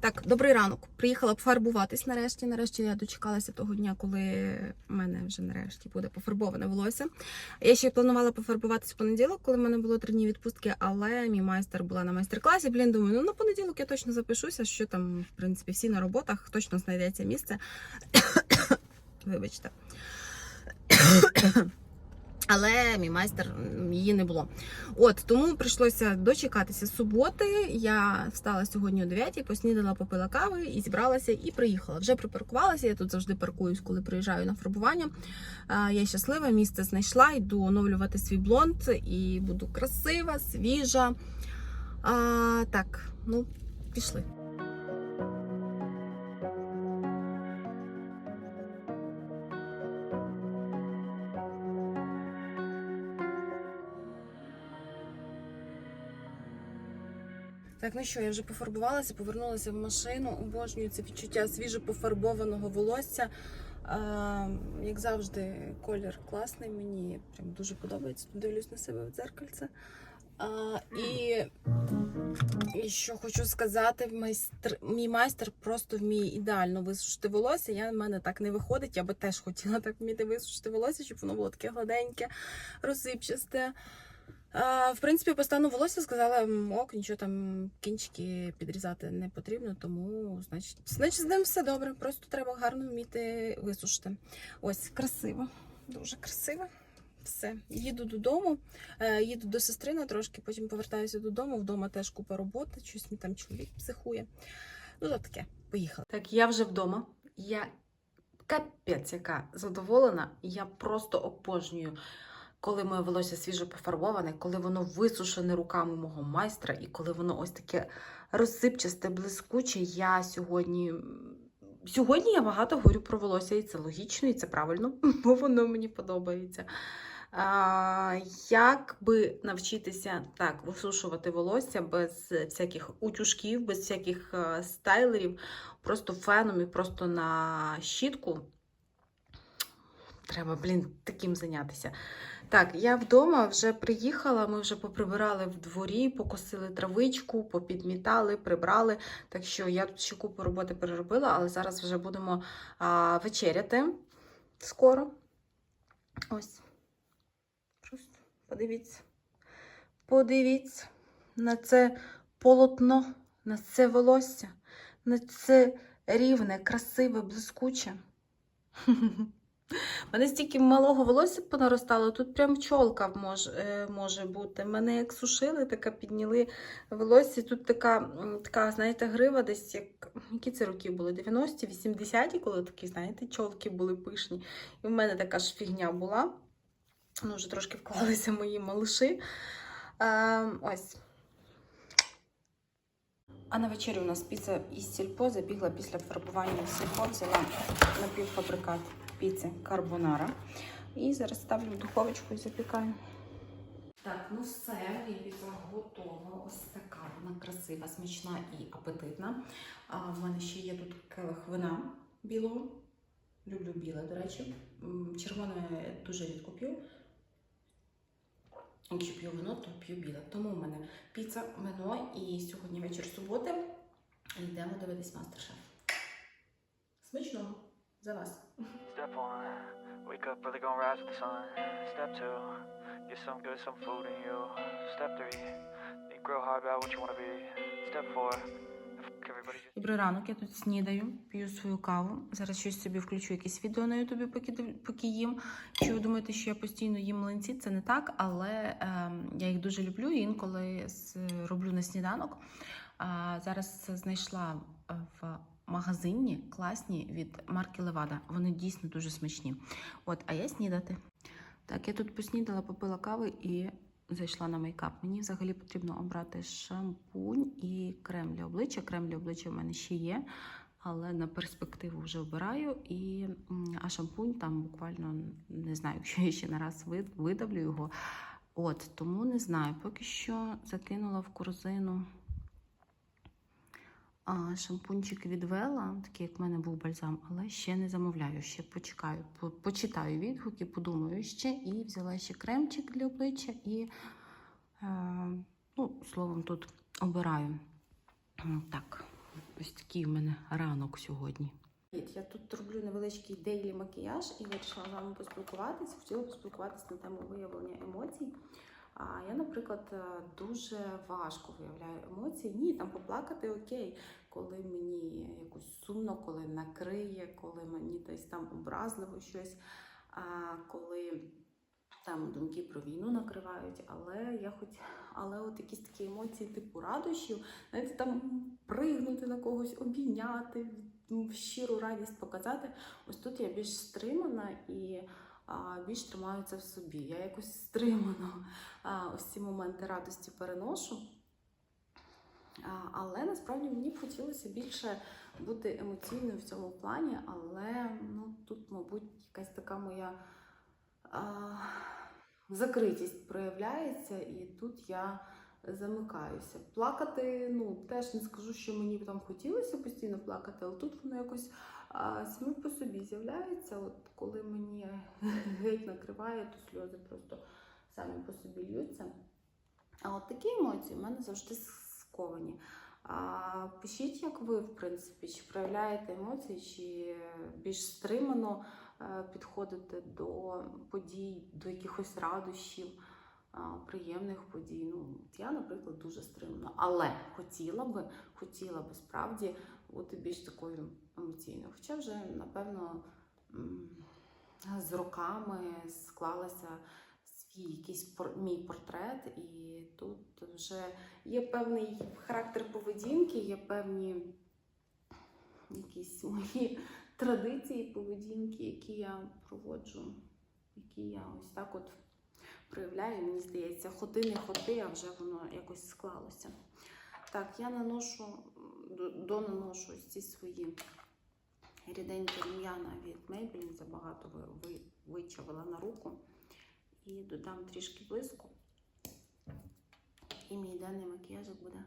Так, добрий ранок. Приїхала пофарбуватись нарешті. Нарешті я дочекалася того дня, коли в мене вже нарешті буде пофарбоване волосся. Я ще планувала пофарбуватись в понеділок, коли в мене було три дні відпустки, але мій майстер була на майстер-класі. Блін, думаю, ну на понеділок я точно запишуся, що там, в принципі, всі на роботах, точно знайдеться місце. Вибачте. Але мій майстер її не було. От тому прийшлося дочекатися суботи. Я встала сьогодні о 9, поснідала, попила кави і зібралася і приїхала. Вже припаркувалася. Я тут завжди паркуюсь, коли приїжджаю на фарбування. Я щаслива, місце знайшла, йду оновлювати свій блонд і буду красива, свіжа. А, так, ну, пішли. Так, ну що, я вже пофарбувалася, повернулася в машину. Обожнюю це відчуття свіжо пофарбованого волосся. А, як завжди, колір класний. Мені прям дуже подобається. Дивлюсь на себе в дзеркальце. А, і, і що хочу сказати, майстр, мій майстер просто вміє ідеально висушити волосся. Я в мене так не виходить. Я би теж хотіла так вміти висушити волосся, щоб воно було таке гладеньке, розсипчасте. В принципі, по стану волосся сказала, ок, нічого там кінчики підрізати не потрібно, тому значить, значить з ним все добре. Просто треба гарно вміти висушити. Ось красиво, дуже красиво. Все, їду додому, е, їду до сестри на трошки, потім повертаюся додому. Вдома теж купа роботи, щось мій там чоловік психує. Ну, то таке, поїхала. Так, я вже вдома. Я капець, яка задоволена. Я просто обожнюю коли моє волосся свіжо пофарбоване, коли воно висушене руками мого майстра, і коли воно ось таке розсипчасте, блискуче, я сьогодні. Сьогодні я багато говорю про волосся, і це логічно, і це правильно, бо воно мені подобається. А, як би навчитися так висушувати волосся без всяких утюжків, без всяких е, стайлерів, просто феном і просто на щітку. Треба, блін, таким зайнятися. Так, я вдома вже приїхала, ми вже поприбирали в дворі, покосили травичку, попідмітали, прибрали. Так що я тут ще купу роботи переробила, але зараз вже будемо а, вечеряти скоро. Ось. Просто подивіться. Подивіться на це полотно, на це волосся, на це рівне, красиве, блискуче. Мене стільки малого волосся понаростало, тут прям чолка може, може бути. Мене як сушили, така підняли волосся. Тут така, така, знаєте, грива десь як. Які це роки були? 90-ті, 80-ті, коли такі, знаєте, чолки були пишні. І в мене така ж фігня була. Ну, вже трошки вклалися мої малиші. Е, ось. А на вечері у нас піца із сільпо забігла після фарбування сільпо, взяла напівфабрикат піци карбонара. І зараз ставлю в духовочку і запікаю. Так, ну все, моя готова. Ось така вона красива, смачна і апетитна. А в мене ще є тут келих вина білого. Люблю біле, до речі. Червоне я дуже рідко п'ю. Якщо п'ю вино, то п'ю біле. Тому в мене піца, вино і сьогодні вечір суботи. Йдемо дивитись мастер-шеф. Смачного за вас. Step one, wake up early, gonna rise with the sun. Step two, get some good, some food in you. Step three, think real hard about what you wanna be. Step four, Добрий ранок, я тут снідаю, п'ю свою каву. Зараз щось собі включу якесь відео на Ютубі, поки, поки їм. Якщо ви думаєте, що я постійно їм млинці, це не так, але ем, я їх дуже люблю і інколи роблю на сніданок. А, зараз знайшла е, в магазині класні від марки Левада. Вони дійсно дуже смачні. От, а я снідати. Так, я тут поснідала, попила кави і зайшла на мейкап. Мені взагалі потрібно обрати шампунь і крем для обличчя. Крем для обличчя в мене ще є, але на перспективу вже обираю. І, а шампунь там буквально не знаю, якщо я ще не раз видавлю його. От, тому не знаю. Поки що закинула в корзину шампунчик від Вела, такий, як в мене був бальзам, але ще не замовляю, ще почекаю, почитаю відгуки, подумаю ще. І взяла ще кремчик для обличчя і, е, ну, словом, тут обираю. Так, Ось такий в мене ранок сьогодні. Я тут роблю невеличкий дейлі макіяж і вирішила з вами поспілкуватися. Хотіла поспілкуватися на тему виявлення емоцій. А я, наприклад, е, дуже важко виявляю емоції. Ні, там поплакати окей, коли мені якось сумно, коли накриє, коли мені десь там образливо щось, а коли там думки про війну накривають. Але я хоч, але от якісь такі емоції, типу радощів, знаєте, там пригнути на когось, обійняти, щиру радість показати. Ось тут я більш стримана і більш тримаю це в собі. Я якось стримано ось ці моменти радості переношу. Але насправді мені б хотілося більше бути емоційною в цьому плані, але ну, тут, мабуть, якась така моя а, закритість проявляється, і тут я замикаюся. Плакати, ну теж не скажу, що мені б там хотілося постійно плакати, але тут воно якось а, саме по собі з'являється. От коли мені геть накриває, то сльози просто самі по собі льються. А от такі емоції в мене завжди сковані. А, пишіть, як ви, в принципі, чи проявляєте емоції, чи більш стримано е, підходите до подій, до якихось радощів приємних подій. Ну, я, наприклад, дуже стримана. Але хотіла би, хотіла би справді бути більш такою емоційною. Хоча вже, напевно, з роками склалася свій якийсь мій портрет, і тут вже є певний характер поведінки, є певні якісь мої традиції поведінки, які я проводжу, які я ось так от проявляю, мені здається, хоти не хоти, а вже воно якось склалося. Так, я наношу, до- донаношу ці свої ріденькі рум'яна від Maybelline, забагато ви, ви, вичавила на руку. І додам трішки блиску. І мій денний макіяжик буде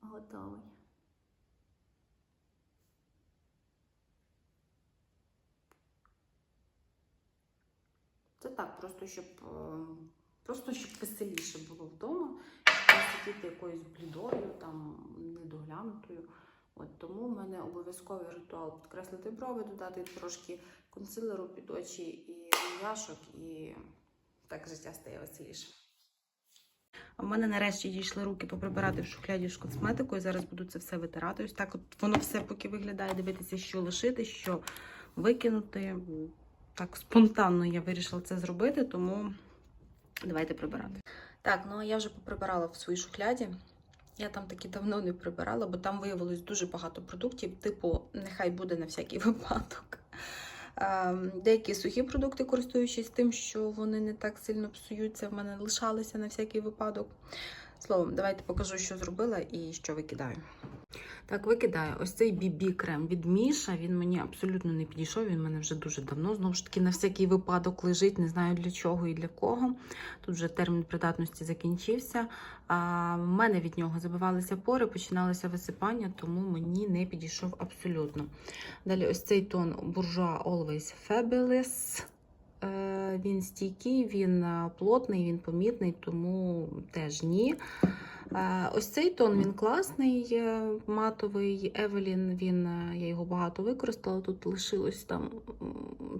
готовий. Це так, просто щоб, е, просто щоб веселіше було вдома, щоб сидіти якоюсь блідою, там, недоглянутою. От тому в мене обов'язковий ритуал підкреслити брови, додати трошки консилеру під очі і м'яшок, і так життя стає веселіше. А в мене нарешті дійшли руки поприбирати в шухляді з косметикою. Зараз буду це все витирати. Ось так от воно все поки виглядає, дивитися, що лишити, що викинути. Так спонтанно я вирішила це зробити, тому давайте прибирати. Так, ну а я вже поприбирала в своїй шухляді. Я там таки давно не прибирала, бо там виявилось дуже багато продуктів, типу, нехай буде на всякий випадок. Ем, Деякі сухі продукти, користуючись тим, що вони не так сильно псуються, в мене лишалися на всякий випадок. Словом, давайте покажу, що зробила і що викидаю. Так, викидаю ось цей BB крем від Міша. Він мені абсолютно не підійшов. Він мене вже дуже давно. Знову ж таки, на всякий випадок лежить. Не знаю для чого і для кого. Тут вже термін придатності закінчився. А, в мене від нього забивалися пори, починалося висипання, тому мені не підійшов абсолютно. Далі ось цей тон Bourjois Always Fabulous. Е, Він стійкий, він е, плотний, він помітний, тому теж ні. Е, Ось цей тон він класний, матовий Евелін. Він я його багато використала. Тут лишилось там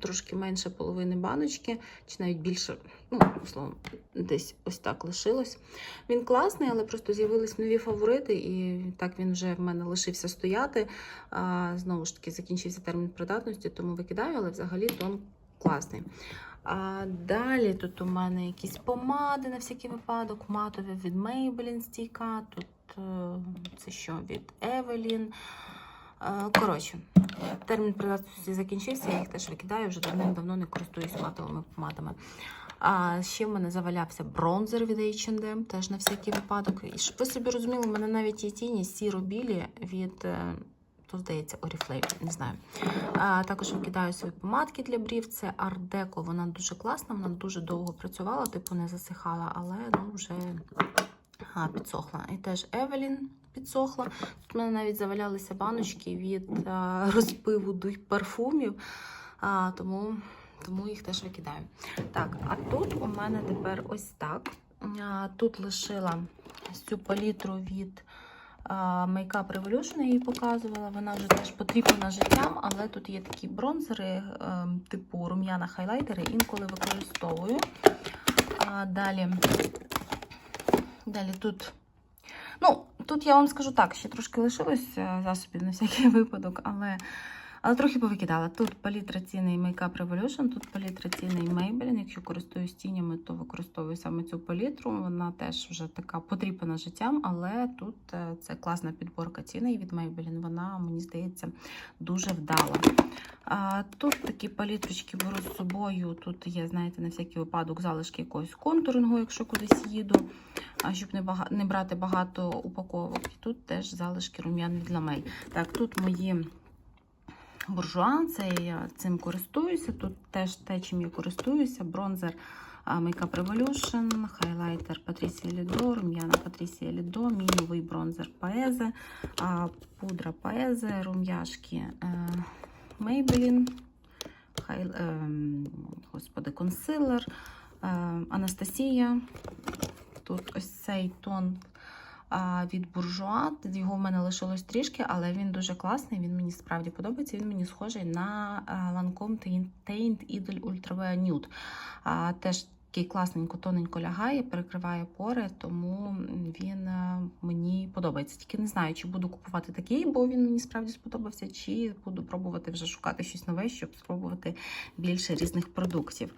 трошки менше половини баночки, чи навіть більше, ну, словом, десь ось так лишилось. Він класний, але просто з'явились нові фаворити, і так він вже в мене лишився стояти. Знову ж таки, закінчився термін придатності, тому викидаю, але взагалі тон класний. А далі тут у мене якісь помади на всякий випадок, матові від Maybelline стійка, тут е, це що від Evelyn. Е, Коротше, термін придатності закінчився, я їх теж викидаю, вже давним-давно не користуюсь матовими помадами. А ще в мене завалявся бронзер від H&M, теж на всякий випадок. І щоб ви собі розуміли, у мене навіть є тіні сіро-білі від, е, то здається, Oriflame, не знаю. А, також викидаю свої помадки для брів. Це Deco, вона дуже класна, вона дуже довго працювала, типу не засихала, але ну, вже а, підсохла. І теж Evelyn підсохла. Тут в мене навіть завалялися баночки від а, розпиву дуй парфумів, а, тому, тому їх теж викидаю. Так, а тут у мене тепер ось так. Тут лишила цю палітру від Makeup Revolution я їй показувала. Вона вже теж потрібна життям, але тут є такі бронзери, е, типу рум'яна хайлайтери, інколи використовую. А далі, далі тут. Ну, тут я вам скажу так, ще трошки лишилось е, засобів на всякий випадок, але, але трохи повикидала. Тут палітраційний Makeup Revolution, тут палітраційний Maybelline. Якщо користуюсь тінями, то використовую саме цю палітру. Вона теж вже така потріпана життям, але тут е, це класна підборка ціней від Maybelline. Вона, мені здається, дуже вдала. Тут такі палітрочки беру з собою. Тут є, знаєте, на всякий випадок залишки якогось контурингу, якщо кудись їду, щоб не, не брати багато упаковок. І тут теж залишки рум'ян від ламель. Так, тут мої буржуа, це я цим користуюся. Тут теж те, чим я користуюся, бронзер Makeup Revolution, хайлайтер Patricia Lido, рум'яна Patricia Lido, мій новий бронзер Paese, пудра Paese, рум'яшки е, Maybelline, хай, е, господи, консилер, е, Анастасія. Тут ось цей тон від буржуа. Його в мене лишилось трішки, але він дуже класний. Він мені справді подобається. Він мені схожий на Lancome Taint Idol Ultra Wear Nude. Теж такий класненько, тоненько лягає, перекриває пори, тому він мені подобається. Тільки не знаю, чи буду купувати такий, бо він мені справді сподобався, чи буду пробувати вже шукати щось нове, щоб спробувати більше різних продуктів.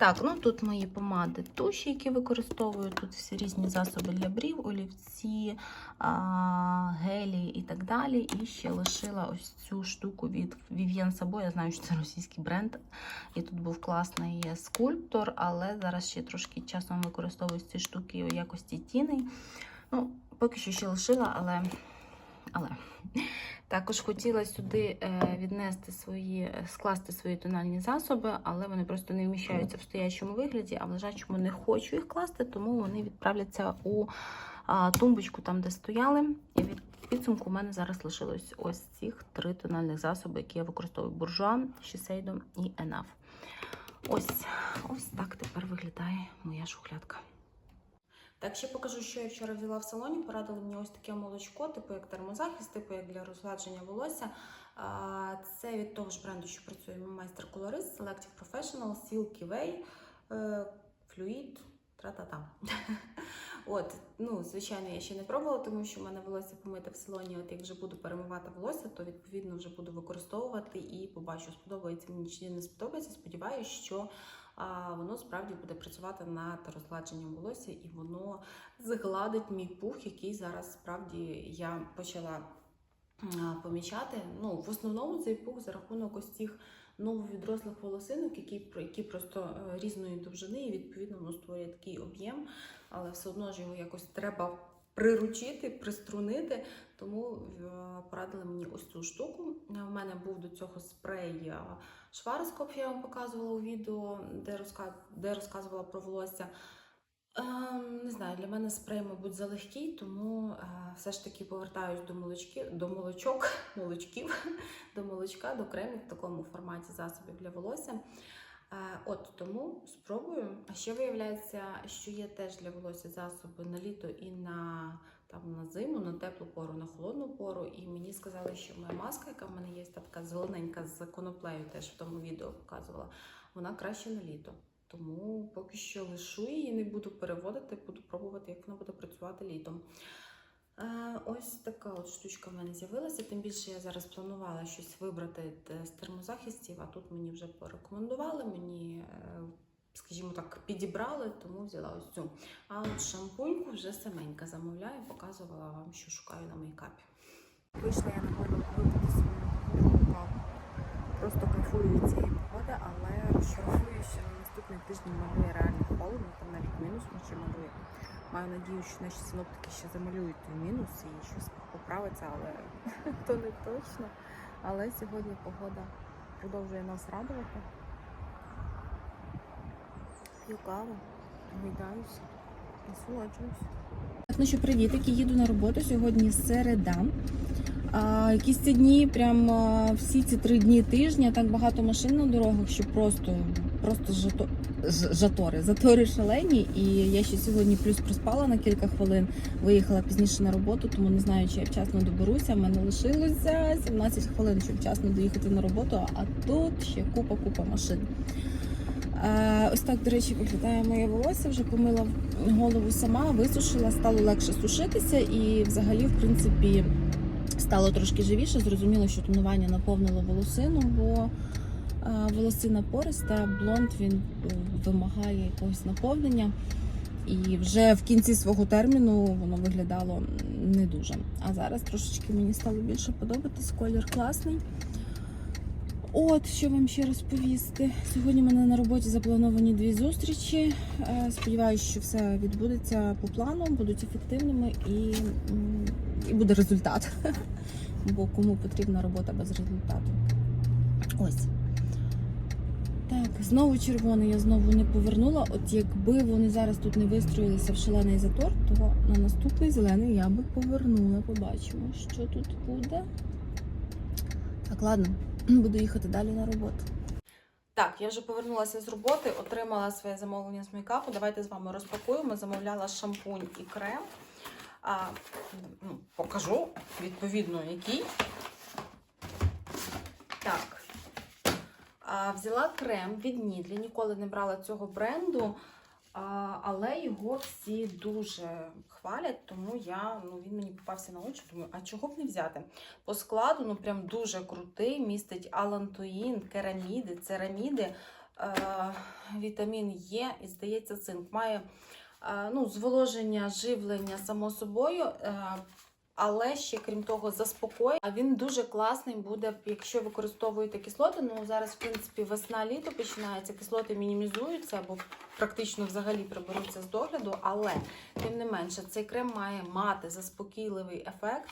Так, ну тут мої помади туші, які використовую. Тут всі різні засоби для брів, олівці, гелі і так далі. І ще лишила ось цю штуку від Vivienne Sabo. Я знаю, що це російський бренд. І тут був класний скульптор, але зараз ще трошки часом використовую ці штуки у якості тіней. Ну, поки що ще лишила, але. але. Також хотіла сюди е, віднести свої, е, скласти свої тональні засоби, але вони просто не вміщаються в стоячому вигляді, а в лежачому не хочу їх класти, тому вони відправляться у тумбочку, там, де стояли. І від підсумку у мене зараз лишилось ось цих три тональних засоби, які я використовую: буржуа, Shiseido і Enough. Ось, ось так тепер виглядає моя шухлядка. Так, ще покажу, що я вчора взяла в салоні. Порадили мені ось таке молочко, типу як термозахист, типу як для розгладження волосся. Це від того ж бренду, що працює мій майстер-колорист, Selective Professional, Silky Way, е, Fluid, тра-та-та. От, ну, звичайно, я ще не пробувала, тому що в мене волосся помите в салоні. От як вже буду перемивати волосся, то відповідно вже буду використовувати і побачу, сподобається мені чи не сподобається. Сподіваюся, що воно справді буде працювати над розгладженням волосся, і воно згладить мій пух, який зараз справді я почала помічати. Ну, в основному цей пух за рахунок ось цих нововідрослих волосинок, які, які просто е, різної довжини, і відповідно воно створює такий об'єм, але все одно ж його якось треба приручити, приструнити. Тому е, порадили мені ось цю штуку. У мене був до цього спрей е, я вам показувала у відео, де, розказ... де розказувала про волосся. Ем, не знаю, для мене спрей, мабуть, залегкий, тому е, все ж таки повертаюсь до молочки, до молочок, молочків, до молочка, до кремів в такому форматі засобів для волосся. Е, От тому спробую. А ще виявляється, що є теж для волосся засоби на літо і на там на зиму, на теплу пору, на холодну пору. І мені сказали, що моя маска, яка в мене є, та така зелененька з коноплею, теж в тому відео показувала, вона краще на літо. Тому поки що лишу її, не буду переводити, буду пробувати, як вона буде працювати літом. Е, Ось така от штучка в мене з'явилася. Тим більше я зараз планувала щось вибрати з термозахистів, а тут мені вже порекомендували, мені, е, скажімо так, підібрали, тому взяла ось цю. А от шампуньку вже саменька замовляю, показувала вам, що шукаю на мейкапі. Вийшла я на гору випити свою каву. Просто кайфую від цієї погоди, але розчаровую, що на наступний тиждень малює реально холодно, там навіть мінус вночі малює. Маю надію, що наші синоптики ще замалюють той мінус і щось поправиться, але то не точно. Але сьогодні погода продовжує нас радувати. П'ю каву, гойдаюся, насолоджуюся. Так, ну що, привітики, їду на роботу. Сьогодні середа. А, якісь ці дні, прям всі ці три дні тижня, так багато машин на дорогах, що просто просто жато... жатори, затори шалені. І я ще сьогодні плюс проспала на кілька хвилин. Виїхала пізніше на роботу, тому не знаю, чи я вчасно доберуся. У мене лишилося 17 хвилин, щоб вчасно доїхати на роботу, а тут ще купа-купа машин. Е, Ось так, до речі, виглядає моє волосся. Вже помила голову сама, висушила, стало легше сушитися, і взагалі, в принципі, стало трошки живіше. Зрозуміло, що тонування наповнило волосину, бо е, волосина пориста, блонд він е, вимагає якогось наповнення. І вже в кінці свого терміну воно виглядало не дуже. А зараз трошечки мені стало більше подобатись. Колір класний. От що вам ще розповісти. Сьогодні в мене на роботі заплановані дві зустрічі. Е, Сподіваюся, що все відбудеться по плану, будуть ефективними і, і буде результат. Бо кому потрібна робота без результату. Ось. Так, знову червоний я знову не повернула. От якби вони зараз тут не вистроїлися в шалений затор, то на наступний зелений я би повернула. Побачимо, що тут буде. Так, ладно, буду їхати далі на роботу. Так, я вже повернулася з роботи, отримала своє замовлення з мейкапу. Давайте з вами розпакуємо. Замовляла шампунь і крем. А, ну, покажу відповідно який. Так. А, взяла крем від Нідлі. Ніколи не брала цього бренду, але його всі дуже хвалять, тому я, ну, він мені попався на очі. Думаю, а чого б не взяти? По складу, ну прям дуже крутий. Містить алантоїн, кераміди, цераміди, е, вітамін Є і, здається, цинк. Має е, ну, зволоження, живлення само собою. Е, але ще крім того, заспокоює. А він дуже класний буде, якщо використовуєте кислоти. Ну зараз, в принципі, весна літо починається, кислоти мінімізуються або практично взагалі приберуться з догляду. Але тим не менше, цей крем має мати заспокійливий ефект.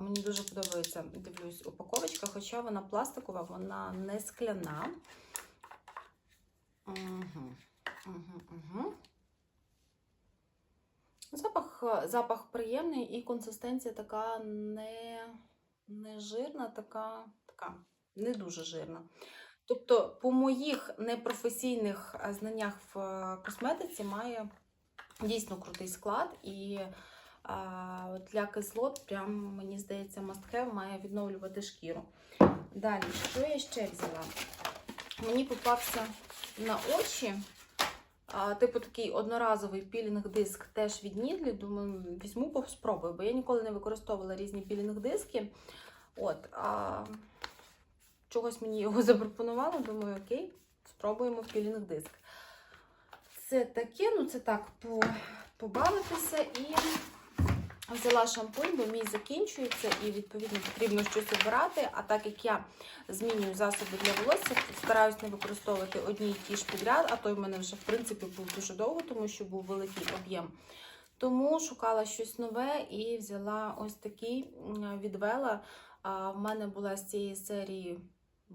Мені дуже подобається, дивлюсь, упаковочка, хоча вона пластикова, вона не скляна. Угу, угу, угу. Запах, е, запах приємний і консистенція така не, не жирна, така, така не дуже жирна. Тобто, по моїх непрофесійних е, знаннях в е, косметиці має дійсно крутий склад і а, для кислот, прям, мені здається, мастхев має відновлювати шкіру. Далі, що я ще взяла? Мені попався на очі. Типу такий одноразовий пілінг-диск теж від Нідлі. Думаю, візьму, спробую, бо я ніколи не використовувала різні пілінг-диски. От, а чогось мені його запропонували. Думаю, окей, спробуємо пілінг-диск. Це таке, ну це так, по, побавитися і взяла шампунь, бо мій закінчується, і відповідно потрібно щось обирати. А так як я змінюю засоби для волосся, стараюсь не використовувати одні й ті ж підряд, а той в мене вже в принципі був дуже довго, тому що був великий об'єм. Тому шукала щось нове і взяла ось такий м, від Вела. А, В мене була з цієї серії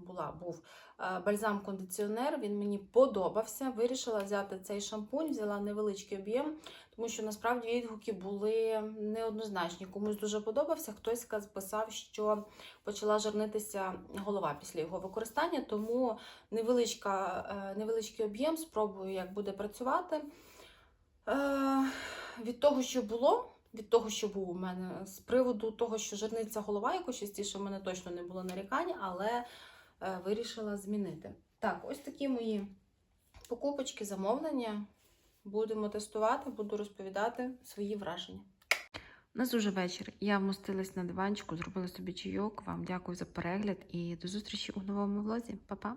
була, був е, бальзам-кондиціонер. Він мені подобався. Вирішила взяти цей шампунь, взяла невеличкий об'єм, тому що насправді відгуки були неоднозначні. Комусь дуже подобався, хтось писав, що почала жирнитися голова після його використання, тому невеличка, е, невеличкий об'єм, спробую, як буде працювати. Е, Від того, що було, від того, що був у мене, з приводу того, що жирниться голова якось частіше, в мене точно не було нарікань, але вирішила змінити. Так, ось такі мої покупочки, замовлення. Будемо тестувати, буду розповідати свої враження. У нас уже вечір. Я вмостилась на диванчику, зробила собі чайок. Вам дякую за перегляд і до зустрічі у новому влозі. Па-па!